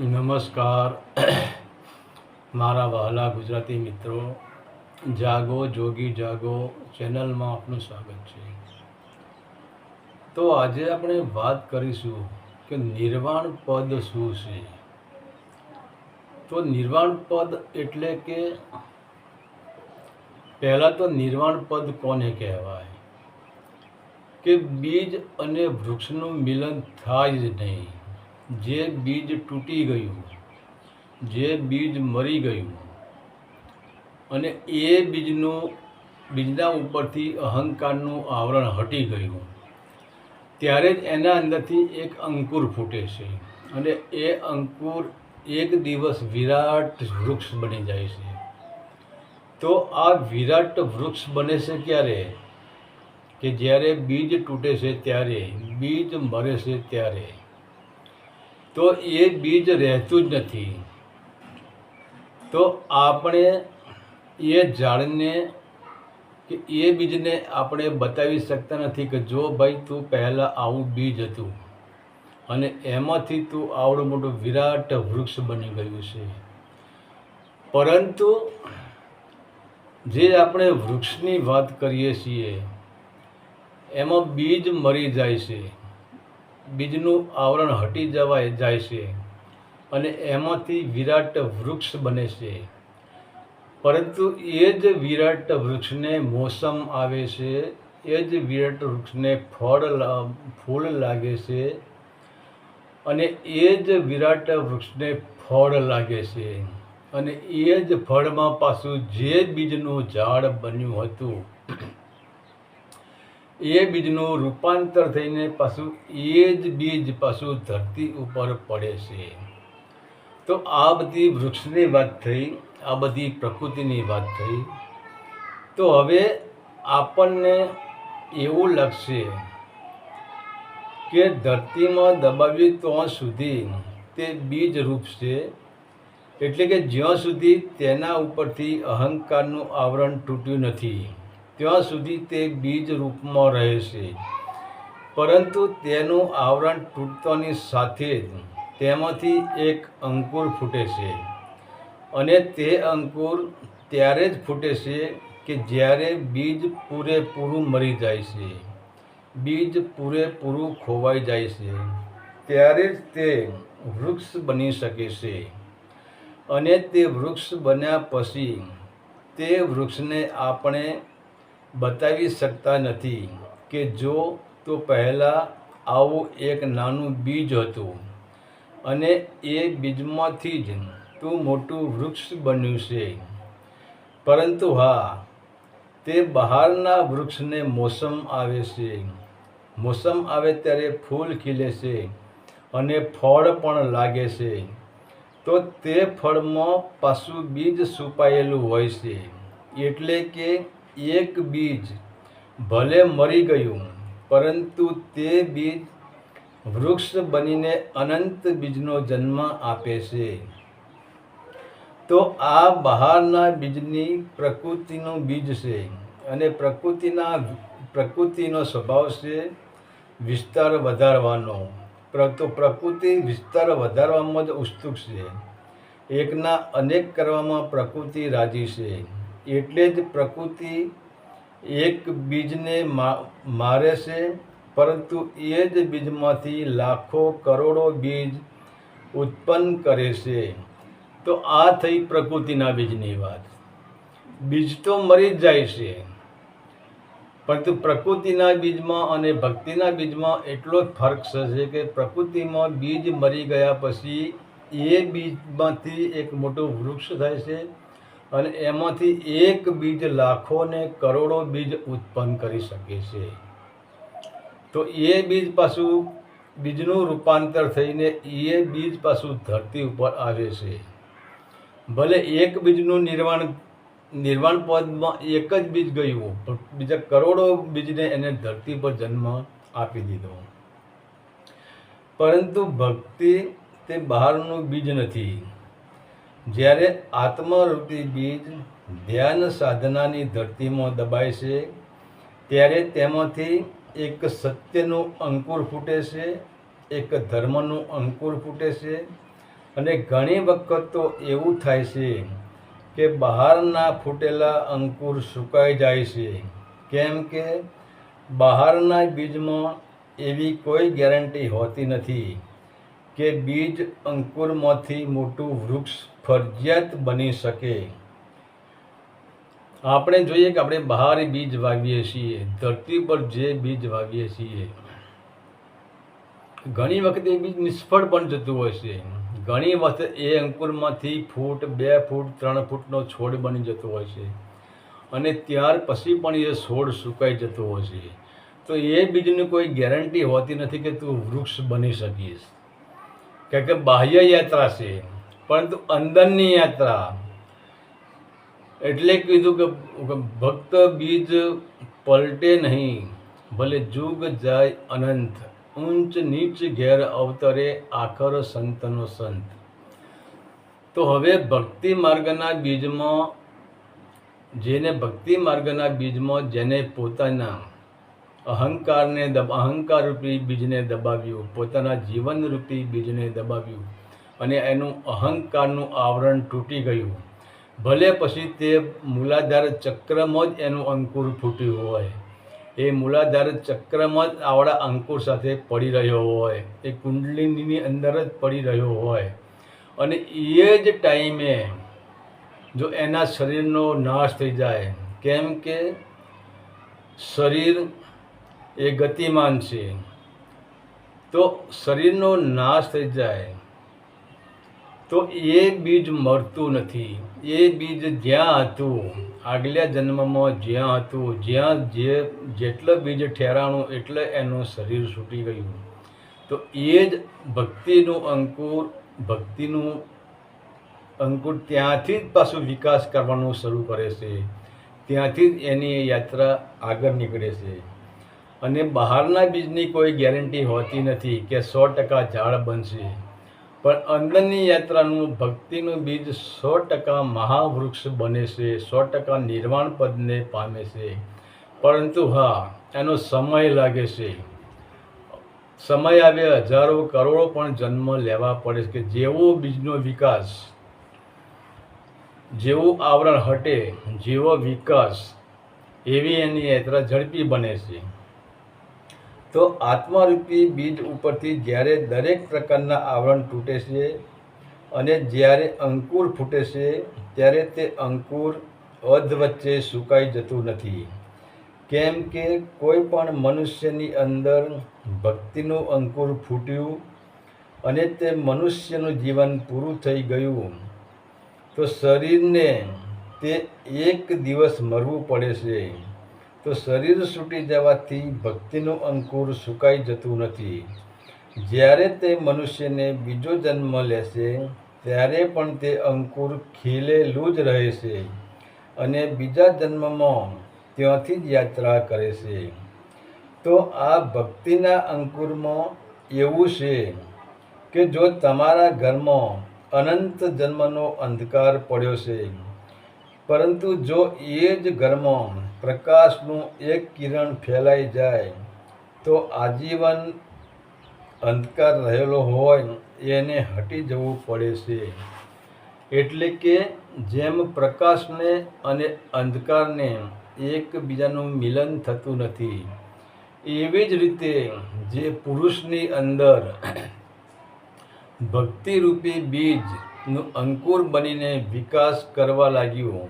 નમસ્કાર. મારા વહાલા ગુજરાતી મિત્રો, જાગો, જોગી જાગો, ચેનલમાં આપનું સ્વાગત છે. તો આજે આપણે વાત કરીશું કે નિર્વાણ પદ શું છે? તો નિર્વાણ પદ એટલે કે પહેલાં તો નિર્વાણ પદ કોને કહેવાય? કે બીજ અને વૃક્ષનું મિલન થાય જ નહીં. જે બીજ તૂટી ગયું, જે બીજ મરી ગયું અને એ બીજનું, બીજના ઉપરથી અહંકારનું આવરણ હટી ગયું. ત્યારે જ એના અંદરથી એક અંકુર ફૂટે છે અને એ અંકુર એક દિવસ વિરાટ વૃક્ષ બની જાય છે. તો આ વિરાટ વૃક્ષ બને છે ક્યારે? કે જ્યારે બીજ તૂટે છે ત્યારે, બીજ મરે છે ત્યારે. તો એ બીજ રહેતું જ નથી. તો આપણે એ ઝાડને કે એ બીજને આપણે બતાવી શકતા નથી કે જો ભાઈ તું પહેલાં આવું બીજ હતું અને એમાંથી તું આવડું મોટું વિરાટ વૃક્ષ બની ગયું છે. પરંતુ જે આપણે વૃક્ષની વાત કરીએ છીએ, એમાં બીજ મરી જાય છે. બીજનું આવરણ હટી જવાય જાય છે અને એમાંથી વિરાટ વૃક્ષ બને છે. પરંતુ એ જ વિરાટ વૃક્ષને મોસમ આવે છે, એ જ વિરાટ વૃક્ષને ફળ ફૂલ લાગે છે અને એ જ વિરાટ વૃક્ષને ફળ લાગે છે અને એ જ ફળમાં પાછું જે બીજનું ઝાડ બન્યું હતું એ બીજનું રૂપાંતર થઈને પાછું એ જ બીજ પાછું ધરતી ઉપર પડે છે. તો આ બધી વૃક્ષની વાત થઈ, આ બધી પ્રકૃતિની વાત થઈ. તો હવે આપણને એવું લાગશે કે ધરતીમાં દબાવી ત્યાં સુધી તે બીજ રૂપ છે. એટલે કે જ્યાં સુધી તેના ઉપરથી અહંકારનું આવરણ તૂટ્યું નથી. ત્યાં સુધી તે બીજ રૂપમાં રહે છે પરંતુ તેનું આવરણ તૂટતાની સાથે જ તેમાંથી એક અંકુર ફૂટે છે. અને તે અંકુર ત્યારે જ ફૂટે છે કે જ્યારે બીજ પૂરેપૂરું મરી જાય છે. બીજ પૂરેપૂરું ખોવાઈ જાય છે. ત્યારે જ તે વૃક્ષ બની શકે છે. અને તે વૃક્ષ બન્યા પછી તે વૃક્ષને આપણે બતાવી શકતા નથી કે જો તો પહેલાં આવું એક નાનું બીજ હતું અને એ બીજમાંથી જ તું મોટું વૃક્ષ બન્યું છે. પરંતુ હા, તે બહારના વૃક્ષને મોસમ આવે છે. મોસમ આવે ત્યારે ફૂલ ખીલે છે અને ફળ પણ લાગે છે. તો તે ફળમાં પાછું બીજ છુપાયેલું હોય છે. એટલે કે એક બીજ ભલે મરી ગયું, પરંતુ તે બીજ વૃક્ષ બનીને અનંત બીજનો જન્મ આપે છે. તો આ બહારના બીજની પ્રકૃતિનું બીજ છે અને પ્રકૃતિના પ્રકૃતિનો સ્વભાવ છે વિસ્તાર વધારવાનો. પ્ર- તો પ્રકૃતિ વિસ્તાર વધારવામાં જ ઉત્સુક છે. એકના અનેક કરવામાં પ્રકૃતિ રાજી છે. એટલે જ પ્રકૃતિ એક બીજને મા- મારે છે, પરંતુ એ જ બીજમાંથી લાખો કરોડો બીજ ઉત્પન્ન કરે છે. તો આ થઈ પ્રકૃતિના બીજની વાત. બીજ તો મરી જ જાય છે. પરંતુ પ્રકૃતિના બીજમાં અને ભક્તિના બીજમાં એટલો જ ફરક છે કે પ્રકૃતિમાં બીજ મરી ગયા પછી એ બીજમાંથી એક મોટું વૃક્ષ થાય છે. અને એમાંથી એક બીજ લાખો ને કરોડો બીજ ઉત્પન્ન કરી શકે છે. તો એ બીજ પાછું બીજનું રૂપાંતર થઈને એ બીજ પાછું ધરતી ઉપર આવે છે. ભલે એક બીજનું નિર્માણ નિર્વાણ પદમાં એક જ બીજ ગયું, પણ બીજા કરોડો બીજને એને ધરતી પર જન્મ આપી દીધો. પરંતુ ભક્તિ તે બહારનું બીજ નથી. જ્યારે આત્મરૂપી બીજ ધ્યાન સાધનાની ધરતીમાં દબાય છે, ત્યારે તેમાંથી એક સત્યનું અંકુર ફૂટે છે, એક ધર્મનું અંકુર ફૂટે છે અને ઘણી વખત તો એવું થાય છે કે બહારના ફૂટેલા અંકુર સુકાઈ જાય છે. કેમ કે બહારના બીજમાં એવી કોઈ ગેરંટી હોતી નથી કે બીજ અંકુરમાંથી મોટું વૃક્ષ ફરજિયાત બની શકે. આપણે જોઈએ કે આપણે બહાર બીજ વાવીએ છીએ, ધરતી પર જે બીજ વાવીએ છીએ. ઘણી વખત એ બીજ નિષ્ફળ પણ જતું હોય છે. ઘણી વખત એ અંકુરમાંથી ફૂટ, બે ફૂટ, ત્રણ ફૂટનો છોડ બની જતો હોય છે. અને ત્યાર પછી પણ એ છોડ સુકાઈ જતો હોય છે. તો એ બીજની કોઈ ગેરંટી હોતી નથી કે તું વૃક્ષ બની શકીશ. કારણ કે બાહ્ય યાત્રા છે. પરંતુ અંદરની યાત્રા. એટલે કીધું કે ભક્ત બીજ પલટે નહીં, ભલે જુગ જાય અનંત, ઊંચ નીચ ઘેર અવતરે આખર સંતનો સંત. તો હવે ભક્તિ માર્ગના બીજમાં, જેને ભક્તિ માર્ગના બીજમાં જેને પોતાના અહંકારને અહંકાર રૂપી બીજને દબાવ્યું, પોતાના જીવન રૂપી બીજને દબાવ્યું અને એનું અહંકારનું આવરણ તૂટી ગયું. ભલે પછી તે મૂલાધાર ચક્રમાં જ એનું અંકુર ફૂટ્યું હોય. એ મૂલાધાર ચક્રમાં જ આવડા અંકુર સાથે પડી રહ્યો હોય. એ કુંડલિનીની અંદર જ પડી રહ્યો હોય. અને એ જ ટાઈમે જો એના શરીરનો નાશ થઈ જાય, કેમ કે શરીર એ ગતિમાન છે, તો શરીરનો નાશ થઈ જાય. તો એ બીજ મળતું નથી. એ બીજ જ્યાં હતું, આગલા જન્મમાં જ્યાં હતું, જ્યાં જે જેટલું બીજ ઠેરાણું એટલે એનું શરીર છૂટી ગયું. તો એ જ ભક્તિનું અંકુર ભક્તિનું અંકુર ત્યાંથી જ પાછું વિકાસ કરવાનું શરૂ કરે છે. ત્યાંથી જ એની યાત્રા આગળ નીકળે છે. અને બહારના બીજની કોઈ ગેરંટી હોતી નથી કે સો ટકા ઝાડ બનશે. પણ અંદરની યાત્રાનું ભક્તિનું બીજ સો ટકા મહાવૃક્ષ બને છે, સો ટકા નિર્વાણ પદને પામે છે. પરંતુ હા, એનો સમય લાગે છે. સમય આવે, હજારો કરોડો પણ જન્મ લેવા પડે છે કે જેવો બીજનો વિકાસ, જેવું આવરણ હટે, જેવો વિકાસ, એવી એની યાત્રા ઝડપી બને છે. તો આત્મારૂપી બીજ ઉપરથી જ્યારે દરેક પ્રકારના આવરણ તૂટે છે અને જ્યારે અંકુર ફૂટે છે, ત્યારે તે અંકુર અધ વચ્ચે સુકાઈ જતું નથી. કેમ કે કોઈ પણ મનુષ્યની અંદર ભક્તિનું અંકુર ફૂટ્યું અને તે મનુષ્યનું જીવન પૂરું થઈ ગયું, તો શરીરને તે એક દિવસ મરવું પડે છે. તો શરીર છૂટી જવાથી ભક્તિનું અંકુર સુકાઈ જતું નથી. જ્યારે તે મનુષ્યને બીજો જન્મ લેશે, ત્યારે પણ તે અંકુર ખીલેલું જ રહે છે અને બીજા જન્મમાં ત્યાંથી જ યાત્રા કરે છે. તો આ ભક્તિના અંકુરમાં એવું છે કે જો તમારા ઘરમાં અનંત જન્મનો અંધકાર પડ્યો છે, પરંતુ જો એ જ ઘરમાં પ્રકાશનું એક કિરણ ફેલાઈ જાય તો આજીવન અંધકાર રહેલો હોય એને હટી જવું પડે છે. એટલે કે જેમ પ્રકાશને અને અંધકારને એકબીજાનું મિલન થતું નથી, એવી જ રીતે જે પુરુષની અંદર ભક્તિરૂપી બીજનું અંકુર બનીને વિકાસ કરવા લાગ્યું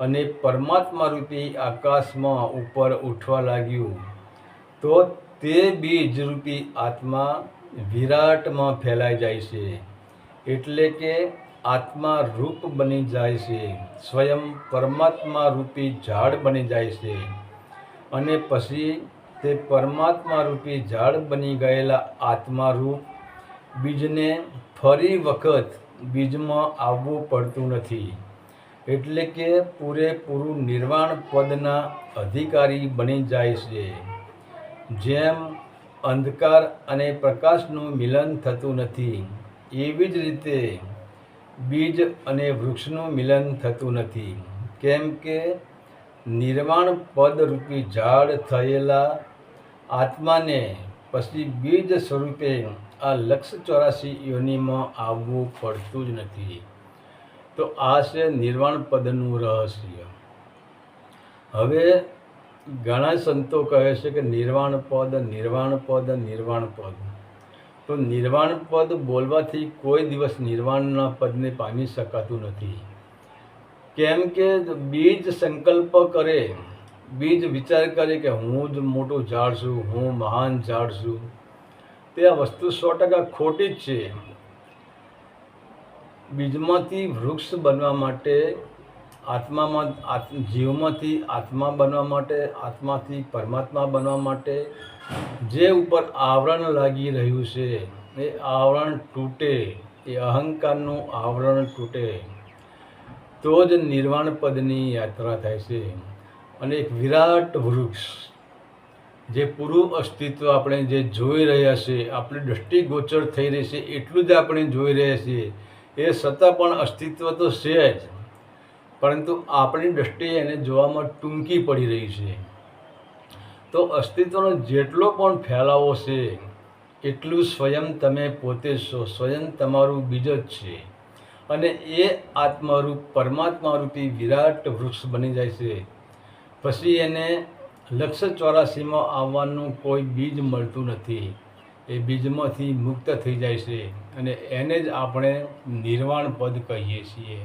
અને પરમાત્મા રૂપી આકાશમાં ઉપર ઉઠવા લાગ્યું. તો તે બીજ રૂપી આત્મા વિરાટમાં ફેલાઈ જાય છે. એટલે કે આત્મા રૂપ બની જાય છે. સ્વયં પરમાત્મા રૂપી ઝાડ બની જાય છે. અને પછી તે પરમાત્મા રૂપી ઝાડ બની ગયેલા આત્મા રૂપ બીજને ફરી વખત બીજમાં આવવું પડતું નથી. એટલે કે પૂરેપૂરું નિર્વાણ પદના અધિકારી બની જાય છે. જેમ અંધકાર અને પ્રકાશનું મિલન થતું નથી, એવી જ રીતે બીજ અને વૃક્ષનું મિલન થતું નથી. કેમ કે નિર્વાણ પદરૂપી ઝાડ થયેલા આત્માને પછી બીજ સ્વરૂપે આ લક્ષ ચોરાસી યોનિમાં આવવું પડતું જ નથી. તો આ છે નિર્વાણ પદનું રહસ્ય. હવે ઘણા સંતો કહે છે કે નિર્વાણ પદ નિર્વાણ પદ નિર્વાણ પદ. તો નિર્વાણ પદ બોલવાથી કોઈ દિવસ નિર્વાણના પદને પામી શકાતું નથી. કેમ કે બીજ સંકલ્પ કરે, બીજ વિચાર કરે કે હું જ મોટું ઝાડ છું, હું મહાન ઝાડ છું. તે આ વસ્તુ સો ટકા ખોટી જ છે. બીજમાંથી વૃક્ષ બનવા માટે આત્મામાં, આત્મ, જીવમાંથી આત્મા બનવા માટે, આત્માથી પરમાત્મા બનવા માટે જે ઉપર આવરણ લાગી રહ્યું છે, એ આવરણ તૂટે, એ અહંકારનું આવરણ તૂટે, તો જ નિર્વાણ પદની યાત્રા થાય છે. અને એક વિરાટ વૃક્ષ, જે પૂરું અસ્તિત્વ આપણે જે જોઈ રહ્યા છે, આપણી દૃષ્ટિગોચર થઈ રહી છે, એટલું જ આપણે જોઈ રહ્યા છીએ. એ છતાં પણ અસ્તિત્વ તો છે જ. પરંતુ આપણી દૃષ્ટિએ એને જોવામાં ટૂંકી પડી રહી છે. તો અસ્તિત્વનો જેટલો પણ ફેલાવો છે, એટલું સ્વયં તમે પોતે છો, સ્વયં તમારું બીજ જ છે. અને એ આત્મારૂપ પરમાત્મા રૂપી વિરાટ વૃક્ષ બની જાય છે. પછી એને લક્ષ ચોરાસીમાં આવવાનું કોઈ બીજ મળતું નથી. એ બીજમાંથી મુક્ત થઈ જાય છે અને એને જ આપણે નિર્વાણ પદ કહીએ છીએ.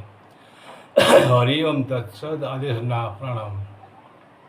હરિઓમ તત્સદ આદેશના પ્રણામ.